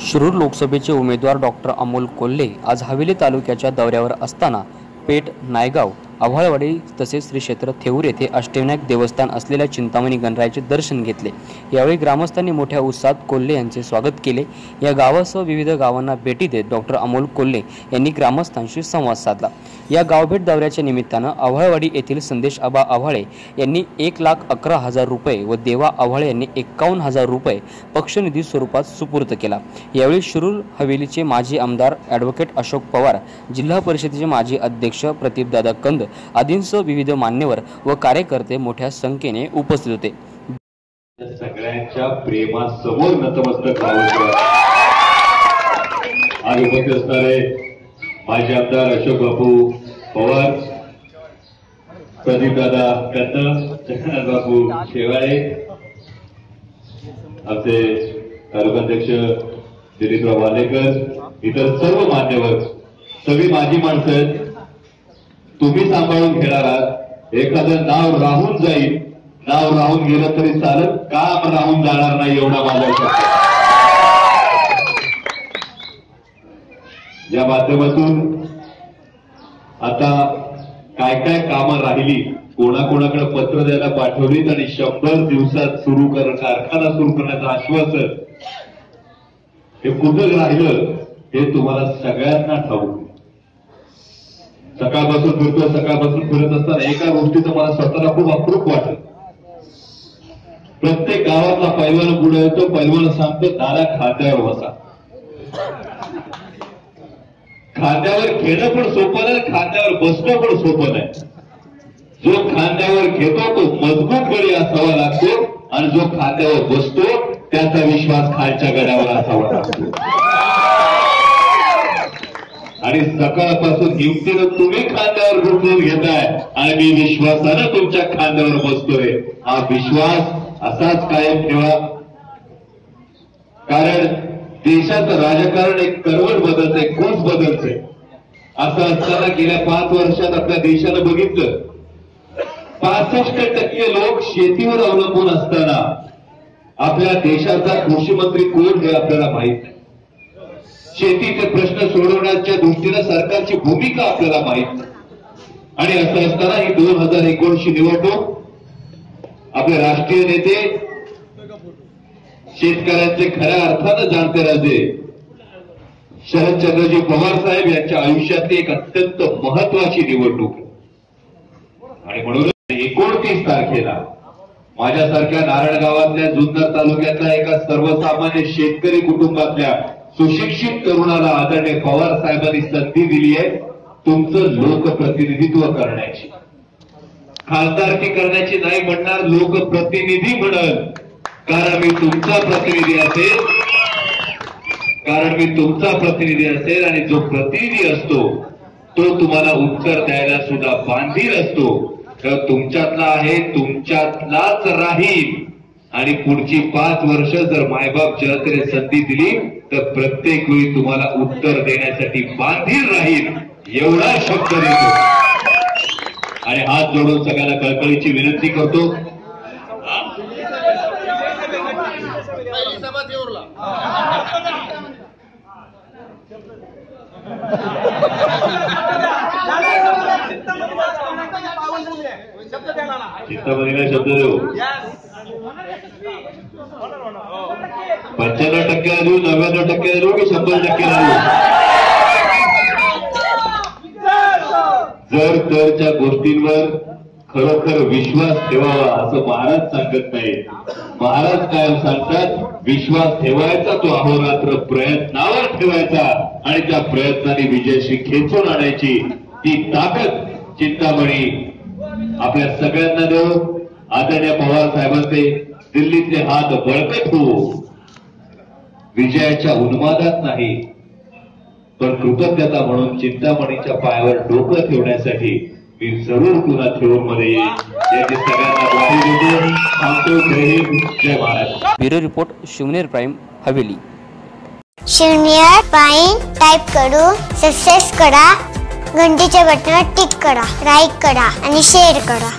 शिरूर लोकसभेचे उमेदवार डॉक्टर अमोल कोल्हे आज हवेली तालुक्याच्या दौऱ्यावर असताना पेठ नायगाव आव्हाळवाडी तसेच श्री क्षेत्र थेऊर येथे अष्टविनायक देवस्थान असलेल्या चिंतामणी गणरायाचे दर्शन घेतले. यावेळी ग्रामस्थांनी मोठ्या उत्साहात कोल्हे यांचे स्वागत केले. या गावासह विविध गावांना भेटी देत डॉक्टर अमोल कोल्हे यांनी ग्रामस्थांशी संवाद साधला. या गावभेट दौऱ्याच्या निमित्तानं आव्हाळवाडी येथील संदेश आबा आव्हाळे यांनी एक लाख अकरा हजार रुपये व देवा आव्हाळे यांनी एक्कावन्न हजार रुपये पक्षनिधी स्वरूपात सुपूर्द केला. यावेळी शिरूर हवेलीचे माजी आमदार ॲडव्होकेट अशोक पवार जिल्हा परिषदेचे माजी अध्यक्ष प्रदीपदादा कंद आदींसह विविध मान्यवर व कार्यकर्ते मोठ्या संख्येने उपस्थित होते. सगळ्यांच्या प्रेमासमोर नतमस्तक आज उपस्थित असणारे माजी आमदार अशोक बापू पवार प्रदीपदादा कंद बापू शेवाळे आमचे तालुकाध्यक्ष दिलीपराव वालेकर इतर सर्व मान्यवर सगळी माझी माणसं आहेत. तुम्ही सांभाळून घेणार आहात. एखादं नाव राहून जाईल. नाव राहून गेलं तरी चालत काम राहून जाणार नाही एवढा माझा या माध्यमातून आता काय काय कामं राहिली कोणाकोणाकडे पत्र द्यायला पाठवलीत आणि शंभर दिवसात सुरू कर कारखाना सुरू करण्याचं आश्वासन हे कुठं राहिलं हे तुम्हाला सगळ्यांना ठाऊक. आहे. सकाळपासून फिरतो सकाळपासून फिरत असताना एका गोष्टीचं मला स्वतःला खूप अप्रूप वाटत प्रत्येक गावातला पैलवान पुढे येतो पैलवान सांगतो दादा खांद्यावर बसा. खांद्यावर खेळणं पण सोपं नाही खांद्यावर बसणं पण सोपं नाही. जो खांद्यावर घेतो तो मजबूत गडी असावा लागतो आणि जो खांद्यावर बसतो त्याचा विश्वास खालच्या गड्यावर असावा लागतो. आणि सकाळपासून युक्तीनं तुम्ही खांद्यावर घुमवून घेताय. आणि मी विश्वासानं तुमच्या खांद्यावर बसतोय. हा विश्वास असाच कायम ठेवा. कारण देशाचं राजकारण एक करवट बदलतंय कोस बदलतंय. असं असताना गेल्या पाच वर्षात आपल्या देशानं बघितलं. पासष्ट टक्के लोक शेतीवर अवलंबून असताना आपल्या देशाचा कृषी मंत्री कोण हे आपल्याला माहीत नाही. शेतीचे प्रश्न सोडवण्याच्या दृष्टीनं सरकारची भूमिका आपल्याला माहीत. आणि असं असताना ही दोन हजार एकोणीसची निवडणूक आपले राष्ट्रीय नेते शेतकऱ्यांचे खऱ्या अर्थानं जाणते राजे. शरदचंद्रजी पवार साहेब यांच्या आयुष्यातली एक अत्यंत महत्वाची निवडणूक आणि म्हणून एकोणतीस तारखेला माझ्यासारख्या नारायण गावातल्या जुन्नर तालुक्यातल्या एका सर्वसामान्य शेतकरी कुटुंबातल्या सुशिक्षित तरुणाला आदरणीय पवार साहेबांनी संधी दिली आहे तुमचं लोकप्रतिनिधित्व करण्याची. खासदारकी करण्याची नाही म्हणणार लोकप्रतिनिधी म्हणल. कारण मी तुमचा प्रतिनिधी असेल. कारण मी तुमचा प्रतिनिधी असेल आणि जो प्रतिनिधी असतो तो तुम्हाला उत्तर द्यायला सुद्धा बांधील असतो. तर तुमच्यातला आहे तुमच्यातलाच राहील. आणि पुढची पाच वर्ष जर मायबाप जनतेने संधी दिली तर प्रत्येक वेळी तुम्हाला उत्तर देण्यासाठी बांधील राहील एवढा शब्द देतो. आणि हात जोडून सगळ्यांना कळकळीची विनंती करतो. चिंतामणीला शब्द देऊ. पंच्याण्णव टक्क्याला देऊ नव्याण्णव टक्क्याला देऊ की शंभर टक्क्याला देऊ जर तरच्या गोष्टींवर खरोखर विश्वास ठेवावा असं महाराज सांगत नाही महाराज काय सांगतात विश्वास ठेवायचा तो अहोरात्र प्रयत्नावर ठेवायचा आणि त्या प्रयत्नाने विजयाशी खेचून आणायची ती ताकद चिंतामणी आपल्या सगळ्यांना देऊ. आदरणीय पवार साहेबांचे दिल्लीतले हात बळकट होऊ. विजयाच्या उन्मादात नाही. पण कृतज्ञता म्हणून चिंतामणीच्या पायावर डोकं ठेवण्यासाठी मी जरूर पुन्हा थेऊरमध्ये याची सगळ्यांना bureau report Shivner prime Haveli. शून्य पाईन टाईप करू सक्सेस करा घंटीच्या बटनावर टिक करा लाईक करा आणि शेअर करा.